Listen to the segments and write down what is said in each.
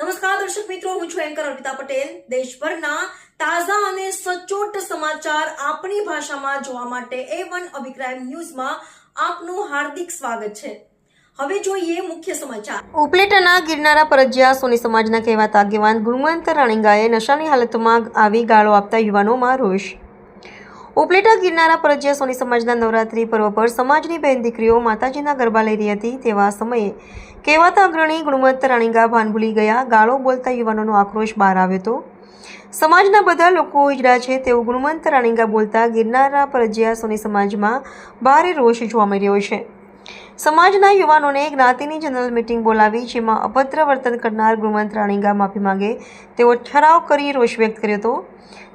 નમસ્કાર, દર્શક મિત્રો, હું છું એન્કર અર્પિતા પટેલ. દેશભરના તાજા અને સચોટ સમાચાર આપણી ભાષામાં જોવા માટે એ વન અભિક્રાઇમ ન્યૂઝમાં આપનું હાર્દિક સ્વાગત છે. હવે જોઈએ મુખ્ય સમાચાર. ઉપલેટાના ગિરનારા પરજિયા સોની સમાજના કહેવાતા આગેવાન ગુણવંત રાણીંગાએ નશાની હાલતમાં આવી ગાળો આપતા યુવાનોમાં રોષ. ઉપલેટા ગિરનારા પરજિયા સોની સમાજના નવરાત્રી પર્વ પર સમાજની બહેન દીકરીઓ માતાજીના ગરબા લઈ રહી હતી તેવા સમયે કહેવાતા અગ્રણી ગુણવંત રાણીગા ભાન ભૂલી ગયા. ગાળો બોલતા યુવાનોનો આક્રોશ બહાર આવ્યો હતો. સમાજના બધા લોકો ઈજડા છે તેવું ગુણવંત રાણીગા બોલતા ગિરનારા પરજિયા સોની સમાજમાં ભારે રોષ જોવા મળી રહ્યો છે. સમાજના યુવાનોને જ્ઞાતિની જનરલ મિટિંગ બોલાવી, જેમાં અભદ્ર વર્તન કરનાર ગુણવંત રાણીગા માફી માંગે. તેવો ઠરાવ કરી રોષ વ્યક્ત કર્યો હતો.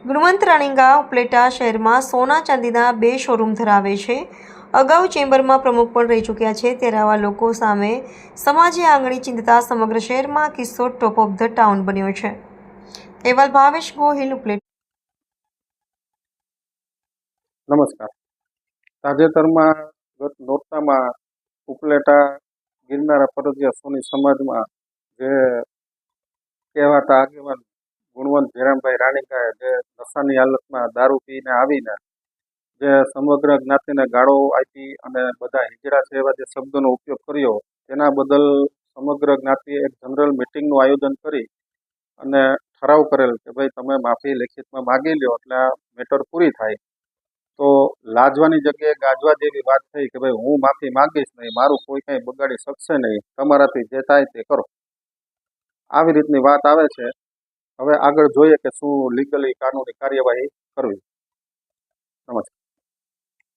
ગુણવંત રાણીગા ઉપલેટા શહેરમાં સોના ચાંદીના બે શોરૂમ ધરાવે છે. અગાઉ ચેમ્બરમાં પ્રમુખ પણ રહી ચૂક્યા છે. ત્યારે આવા લોકો સામે સમાજે આંગળી ચિંતતા સમગ્ર શહેરમાં કિસ્સો ટોપ ઓફ ધ ટાઉન બન્યો છે. અહેવાલ ભાવેશ ગોહિલ, ઉપલેટ. નમસ્કાર. તાજેતરમાં ગત નોરતામાં ઉપલેટા ગિરનારા પરજીયા સોની સમાજમાં જે કહેવાતા આગેવાન ગુણવંત જયરામભાઈ રાણીકાએ જે નશાની હાલતમાં દારૂ પીને આવીને જે સમગ્ર જ્ઞાતિને ગાળો આપી અને બધા હિજરા છે એવા જે શબ્દોનો ઉપયોગ કર્યો, તેના બદલ સમગ્ર જ્ઞાતિએ એક જનરલ મિટિંગનું આયોજન કરી અને ઠરાવ કરેલ કે ભાઈ તમે માફી લેખિતમાં માગી લ્યો એટલે મેટર પૂરી થાય. તો લાજવાની જગ્યાએ ગાજવા જેવી વાત થઈ કે ભાઈ હું માફી માંગીશ નહીં, મારું કોઈ કંઈ બગાડી શકશે નહીં, તમારાથી જે થાય તે કરો. આવી રીતની વાત આવે છે. હવે આગળ જોઈએ કે શું લીગલી કાનૂની કાર્યવાહી કરવી. નમસ્કાર.